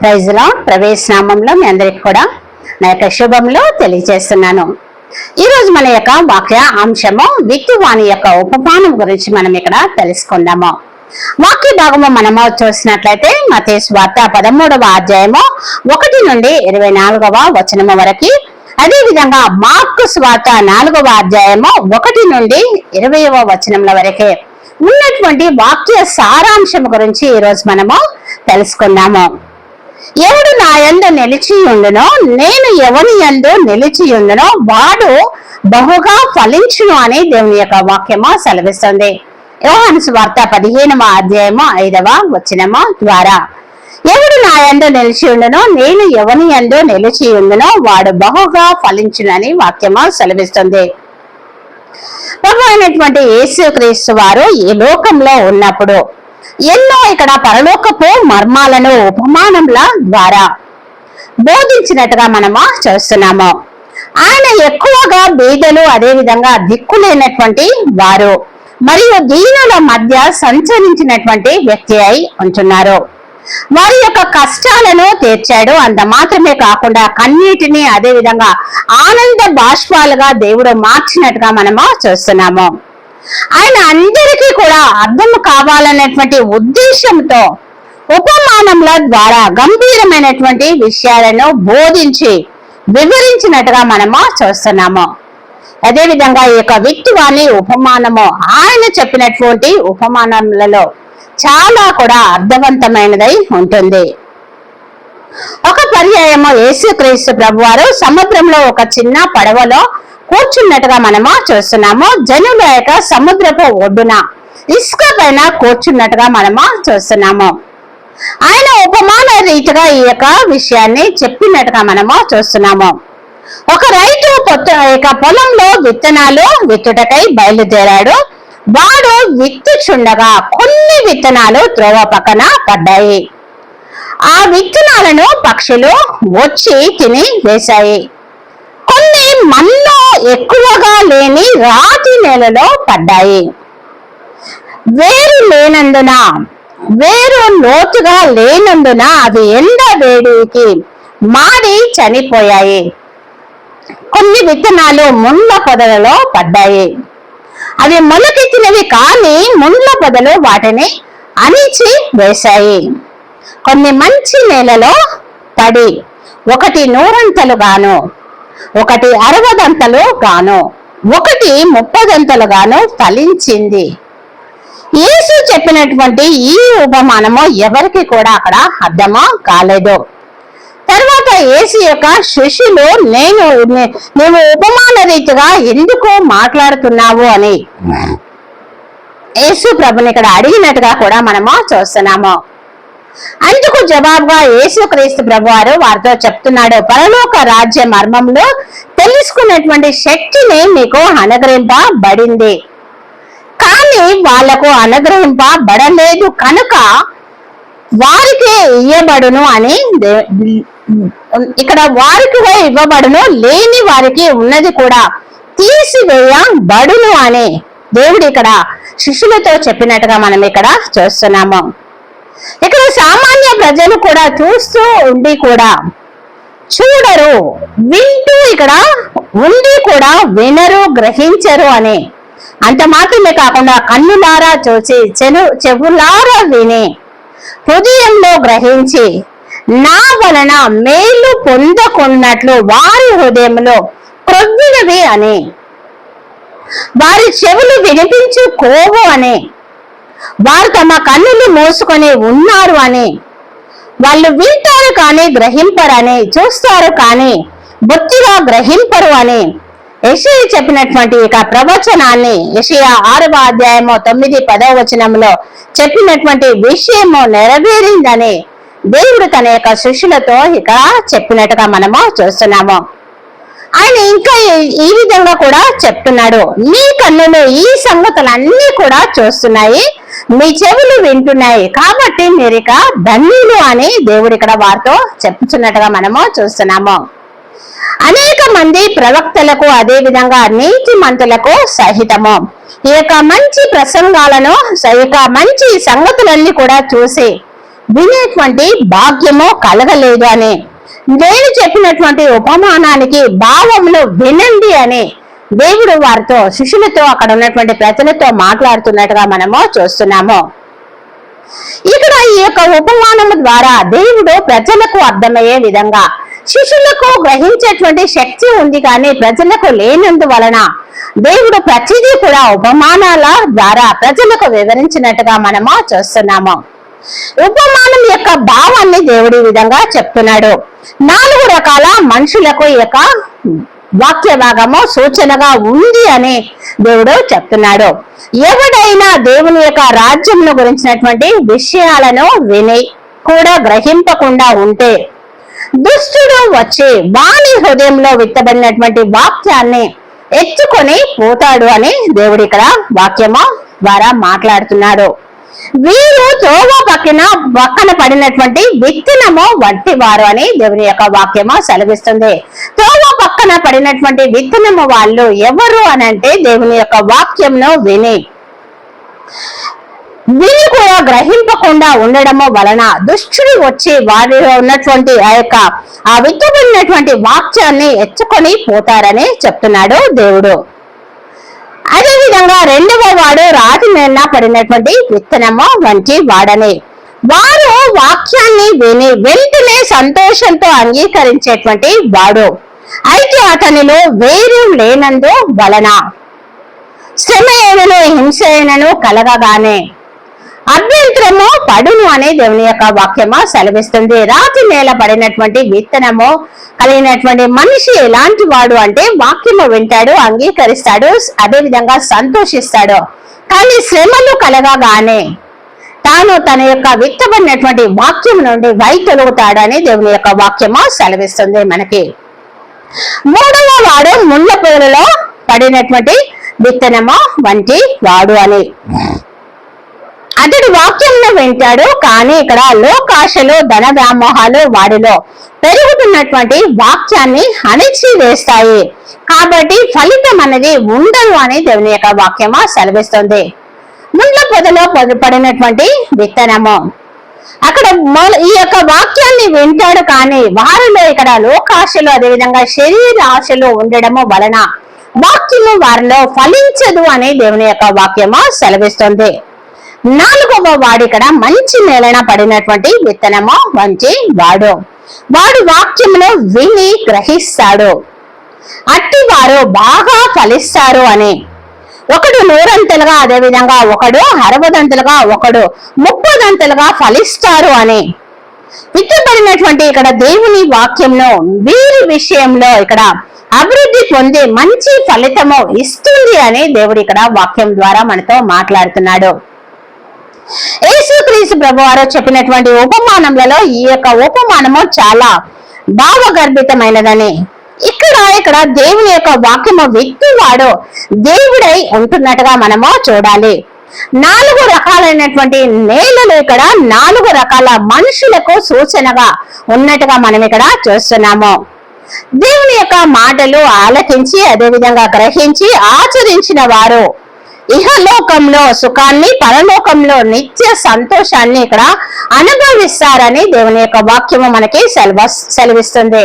ప్రైజ్లో ప్రవేశనామంలో మీ అందరికి కూడా నా యొక్క శుభంలో తెలియజేస్తున్నాను. ఈరోజు మన యొక్క వాక్య అంశము విత్తువాణి యొక్క ఉపమానం గురించి మనం ఇక్కడ తెలుసుకుందాము. వాక్య భాగము మనము చూసినట్లయితే మతే స్వార్త పదమూడవ అధ్యాయము ఒకటి నుండి ఇరవై నాలుగవ వచనము వరకు. అదే విధంగా మార్కు స్వార్త నాలుగవ అధ్యాయము ఒకటి నుండి ఇరవైవ వచనముల వరకే. ఉన్నటువంటి వాక్య సారాంశం గురించి ఈరోజు మనము తెలుసుకుందాము. ఎవడు నా ఎందు నిలిచి ఉండునో నేను ఎవని ఎందు నిలిచి ఉండునో వాడు బహుగా ఫలించును అని దేవుని యొక్క వాక్యము సెలవిస్తుంది. యోహాను వార్త పదిహేనవ అధ్యాయము ఐదవ వచనము ద్వారా. ఎవడు నా ఎందు నిలిచి ఉండునో నేను ఎవని ఎందు నిలిచి ఉండునో వాడు బహుగా ఫలించునని వాక్యము సెలవిస్తుంది. ప్రభు అయినటువంటి యేసు క్రీస్తు వారు ఈ లోకంలో ఉన్నప్పుడు ఎన్నో ఇక్కడ పరలోకపు మర్మాలను ఉపమానముల ద్వారా బోధించినట్టుగా మనము చూస్తున్నాము. ఆయన ఎక్కువగా బీదలు అదే విధంగా దిక్కులేనటువంటి వారు మరియు దీనుల మధ్య సంచరించినటువంటి వ్యక్తి అయి ఉంటున్నారు. వారి యొక్క కష్టాలను తీర్చాడు. అంత మాత్రమే కాకుండా కన్నీటిని అదే విధంగా ఆనంద బాష్పాలుగా దేవుడు మార్చినట్టుగా మనము చూస్తున్నాము. ఆయన అందరికీ కూడా అర్థం కావాలనేటువంటి ఉద్దేశంతో ఉపమానముల ద్వారా గంభీరమైనటువంటి విషయాలను బోధించి వివరించినట్టుగా మనము చూస్తున్నాము. అదే విధంగా ఈ యొక్క వ్యక్తివాణి ఉపమానము ఆయన చెప్పినటువంటి ఉపమానములలో చాలా కూడా అర్థవంతమైనదై ఉంటుంది. ఒక పర్యాయము యేసుక్రీస్తు క్రీస్తు ప్రభువారు సముద్రంలో ఒక చిన్న పడవలో కూర్చున్నట్టుగా మనము చూస్తున్నాము. జనుల యొక్క సముద్రపు ఒడ్డున ఇసుక పైన కూర్చున్నట్టుగా మనము చూస్తున్నాము. ఆయన ఉపమాన రీతిగా ఈ యొక్క విషయాన్ని చెప్పినట్టుగా మనము చూస్తున్నాము. ఒక రైతు యొక్క పొలంలో విత్తనాలు విత్తుటకై బయలుదేరాడు. వాడు విత్తుచుండగా కొన్ని విత్తనాలు త్రోవ పక్కన పడ్డాయి. ఆ విత్తనాలను పక్షులు వచ్చి తిని వేశాయి. కొన్ని మన్ను ఎక్కువగా లేని రాతి నేలలో పడ్డాయి. వేరు లేనందున వేరు లోతుగా లేనందున అవి ఎండ వేడికి మాడి చనిపోయాయి. కొన్ని విత్తనాలు ముండ్ల పొదలలో పడ్డాయి. అవి మొలకెత్తినవి కానీ ముండ్ల పొదలు వాటిని అణిచి వేశాయి. కొన్ని మంచి నేలలో పడి ఒకటి నూరంతలు గాను ఒకటి అరవదంతలు గాను ఒకటి ముప్పదంతలు గాను ఫలించింది. యేసు చెప్పినటువంటి ఈ ఉపమానము ఎవరికి కూడా అక్కడ అర్థమో కాలేదు. తర్వాత యేసు యొక్క శిష్యులు నేను నే- నీవు ఉపమాన రీతిగా ఎందుకు మాట్లాడుతున్నావు అని. యేసు ప్రభుని ఇక్కడ అడిగినట్టుగా కూడా మనము చూస్తున్నాము. అందుకు జవాబుగా యేసు క్రీస్తు వారితో చెప్తున్నాడు పరలోక రాజ్య మర్మంలో తెలుసుకున్నటువంటి శక్తిని మీకు అనుగ్రహింపబడింది. కానీ వాళ్ళకు అనుగ్రహింపబడలేదు కనుక వారికే ఇయ్యబడును అని దే- ఇక్కడ వారికి ఇవ్వబడును లేని వారికి ఉన్నది కూడా తీసివేయబడును అని దేవుడు ఇక్కడ శిష్యులతో చెప్పినట్టుగా మనం ఇక్కడ చూస్తున్నాము. ఇక్కడ సామాన్య ప్రజలు కూడా చూస్తూ ఉండి కూడా చూడరు వింటూ ఇక్కడ ఉండి కూడా వినరు గ్రహించరు అని. అంత మాత్రమే కాకుండా కన్నులారా చూసి చెను చెవులారా విని హృదయంలో గ్రహించి నా వలన మేలు పొందకున్నట్లు వారి హృదయంలో క్రొవ్వినవి అని వారి చెవులు వినిపించు కోవు అని వారు తమ కన్నులు మూసుకొని ఉన్నారు అని. వాళ్ళు వింటారు కానీ గ్రహింపరని చూస్తారు కానీ బొత్తిగా గ్రహింపరు అని. యషయ చెప్పినటువంటి ఇక ప్రవచనాన్ని యషయ ఆరవ అధ్యాయము తొమ్మిది పదవ వచనంలో చెప్పినటువంటి విషయము నెరవేరిందని దేవుడు తన యొక్క శిష్యులతో ఇక చెప్పినట్టుగా మనము చూస్తున్నాము. ఆయన ఇంకా ఈ- విధంగా కూడా చెప్తున్నాడు. నీ కన్నులు ఈ సంగతులన్నీ కూడా చూస్తున్నాయి. మీ చెవులు వింటున్నాయి కాబట్టి మీరిక ధన్యులు అని దేవుడు ఇక్కడ వారితో చెప్పుచున్నట్టుగా మనము చూస్తున్నాము. అనేక మంది ప్రవక్తలకు అదే విధంగా నీతి మంతులకు సహితము. ఈ యొక్క మంచి ప్రసంగాలను ఇక మంచి సంగతులన్నీ కూడా చూసి వినేటువంటి భాగ్యము కలగలేదు అని. నేను చెప్పినటువంటి ఉపమానానికి భావములు వినండి అని దేవుడు వారితో శిష్యులతో అక్కడ ఉన్నటువంటి ప్రజలతో మాట్లాడుతున్నట్టుగా మనము చూస్తున్నాము. ఇక్కడ ఈ యొక్క ఉపమానము ద్వారా దేవుడు ప్రజలకు అర్థమయ్యే విధంగా శిష్యులకు గ్రహించేటువంటి శక్తి ఉంది కానీ ప్రజలకు లేనందువలన దేవుడు ప్రతిదీ కూడా ఉపమానాల ద్వారా ప్రజలకు వివరించినట్టుగా మనము చూస్తున్నాము. ఉపమానం యొక్క భావాన్ని దేవుడు ఈ విధంగా చెప్తున్నాడు. నాలుగు రకాల మనుషులకు ఈ యొక్క వాక్య భాగము సూచనగా ఉంది అని దేవుడు చెప్తున్నాడు. ఎవడైనా దేవుని యొక్క రాజ్యంను గురించినటువంటి విషయాలను విని కూడా గ్రహింపకుండా ఉంటే దుష్టుడు వచ్చి వాణి హృదయంలో విత్తబడినటువంటి వాక్యాన్ని ఎత్తుకొని పోతాడు అని దేవుడు ఇక్కడ వాక్యము ద్వారా మాట్లాడుతున్నాడు. వీరు త్రోవ పక్కన పక్కన పడినటువంటి విత్తనము వంటి వారు అని దేవుని యొక్క వాక్యము సెలవిస్తుంది. త్రోవ పక్కన పడినటువంటి విత్తనము వాళ్ళు ఎవరు అని అంటే దేవుని యొక్క వాక్యంను విని విని కూడా గ్రహింపకుండా ఉండడము వలన దుష్టుడు వచ్చి వారిలో ఉన్నటువంటి ఆ యొక్క ఆ విత్తబడినటువంటి వాక్యాన్ని ఎచ్చుకొని పోతారని చెప్తున్నాడు దేవుడు. అదేవిధంగా రెండవ వాడు రాతి మీద పడినటువంటి విత్తనము వంటి వాడని. వారు వాక్యాన్ని విని వెంటనే సంతోషంతో అంగీకరించేటువంటి వాడు. అయితే అతనిలో వేరు లేనందు వలన. శ్రమ ఏనను హింస ఏనను కలగగానే. అభ్యంతరము పడును అనే దేవుని యొక్క వాక్యము సెలవిస్తుంది. రాతి నేల పడినటువంటి విత్తనము కలిగినటువంటి మనిషి ఎలాంటి వాడు అంటే వాక్యము వింటాడు అంగీకరిస్తాడు అదే విధంగా సంతోషిస్తాడు. కానీ శ్రమలు కలగగానే తాను తన యొక్క విత్తబడినటువంటి వాక్యం నుండి వైతొలుగుతాడని దేవుని యొక్క వాక్యము సెలవిస్తుంది మనకి. మూడవ వాడు ముళ్ళ పడినటువంటి విత్తనము వంటి వాడు అని. అతడు వాక్యంలో వింటాడు కానీ ఇక్కడ లోకాశలు ధన వ్యామోహాలు వాడిలో పెరుగుతున్నటువంటి వాక్యాన్ని అణిచి వేస్తాయి కాబట్టి ఫలితం అనేది ఉండదు అని దేవుని యొక్క వాక్యము సెలవిస్తుంది. ముండ్ల పొదలో పడినటువంటి విత్తనము. అక్కడ ఈ యొక్క వాక్యాన్ని వింటాడు కానీ వారిలో ఇక్కడ లోకాశలు అదేవిధంగా శరీర ఆశలు ఉండడము వలన వాక్యము వారిలో ఫలించదు అని దేవుని యొక్క వాక్యము సెలవిస్తుంది. నాలుగవ వాడు ఇక్కడ మంచి మేళన పడినటువంటి విత్తనము మంచి వాడు. వాడు వాక్యమును విని గ్రహిస్తాడు. అట్టి వారు బాగా ఫలిస్తారు అని. ఒకడు నూరంతలుగా అదే విధంగా ఒకడు అరవదంతలుగా ఒకడు ముప్పదంతలుగా ఫలిస్తారు అని. విత్తబడినటువంటి ఇక్కడ దేవుని వాక్యంలో వీరి విషయంలో ఇక్కడ అభివృద్ధి పొంది మంచి ఫలితము ఇస్తుంది అని దేవుడు ఇక్కడ వాక్యం ద్వారా మనతో మాట్లాడుతున్నాడు. యేసుక్రీస్తు ప్రభు వారు చెప్పినటువంటి ఉపమానములలో ఈ యొక్క ఉపమానము చాలా భావగర్భితమైనదని. ఇక్కడ ఇక్కడ దేవుని యొక్క వాక్యము వ్యక్తి వాడు దేవుడై ఉంటున్నట్టుగా మనము చూడాలి. నాలుగు రకాలైనటువంటి నేలలు ఇక్కడ నాలుగు రకాల మనుషులకు సూచనగా ఉన్నట్టుగా మనం ఇక్కడ చూస్తున్నాము. దేవుని యొక్క మాటలు ఆలకించి అదేవిధంగా గ్రహించి ఆచరించిన వారు ఇహలోకంలో సుఖాన్ని పరలోకంలో నిత్య సంతోషాన్ని ఇక్కడ అనుభవిస్తారని దేవుని యొక్క వాక్యము మనకి సెలవ సెలవిస్తుంది.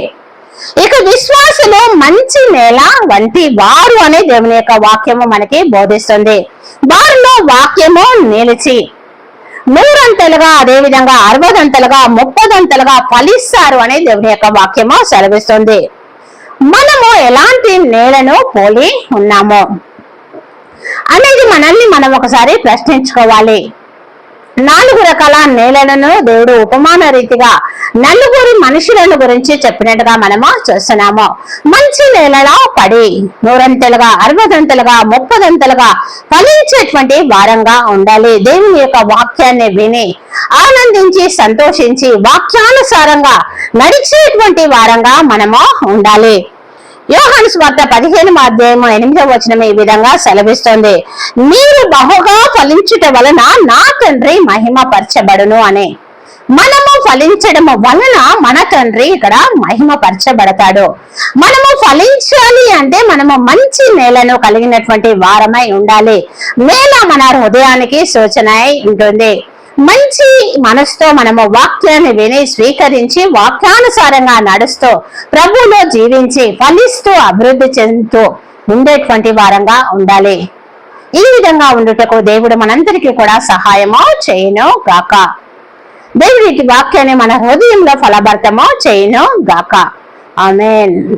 ఇక విశ్వాసులు మంచి నేల వంటి వారు అనే దేవుని యొక్క వాక్యము మనకి బోధిస్తుంది. వారిలో వాక్యము నిలిచి నూరంతలుగా అదే విధంగా అరవదంతలుగా ముప్పదంతలుగా ఫలిస్తారు అనే దేవుని యొక్క వాక్యము సెలవిస్తుంది. మనము ఎలాంటి నేలను పోలి ఉన్నాము అనేది మనల్ని మనం ఒకసారి ప్రశ్నించుకోవాలి. నాలుగు రకాల నేలలను దేవుడు ఉపమాన రీతిగా నలుగురు మనుషులను గురించి చెప్పినట్టుగా మనము చూస్తున్నాము. మంచి నేలలో పడి నూరంతలుగా అరవదంతలుగా ముప్పదంతలుగా ఫలించేటువంటి వారంగా ఉండాలి. దేవుని యొక్క వాక్యాన్ని విని ఆనందించి సంతోషించి వాక్యానుసారంగా నడిచేటువంటి వారంగా మనము ఉండాలి. యోహాను స్వార్త పదిహేను అధ్యాయము ఎనిమిదవ వచనం ఈ విధంగా సెలవిస్తుంది. మీరు బహుగా ఫలించుట వలన నా తండ్రి మహిమ పరచబడును అని. మనము ఫలించడం వలన మన తండ్రి ఇక్కడ మహిమ పరచబడతాడు మనము ఫలించాలి అంటే మనము మంచి నేలను కలిగినటువంటి వారమై ఉండాలి. నేల మన హృదయానికి సూచన ఉంటుంది. మంచి మనసుతో మనము వాక్యాన్ని విని స్వీకరించి వాక్యానుసారంగా నడుస్తూ ప్రభువులో జీవించి ఫలిస్తూ అభివృద్ధి చెందుతూ ఉండేటువంటి వారంగా ఉండాలి. ఈ విధంగా ఉండుటకు దేవుడు మనందరికీ కూడా సహాయమో చేయను గాక. దేవుడి వాక్యాన్ని మన హృదయంలో ఫలభర్తమో చేయను గాక. ఆమెన్.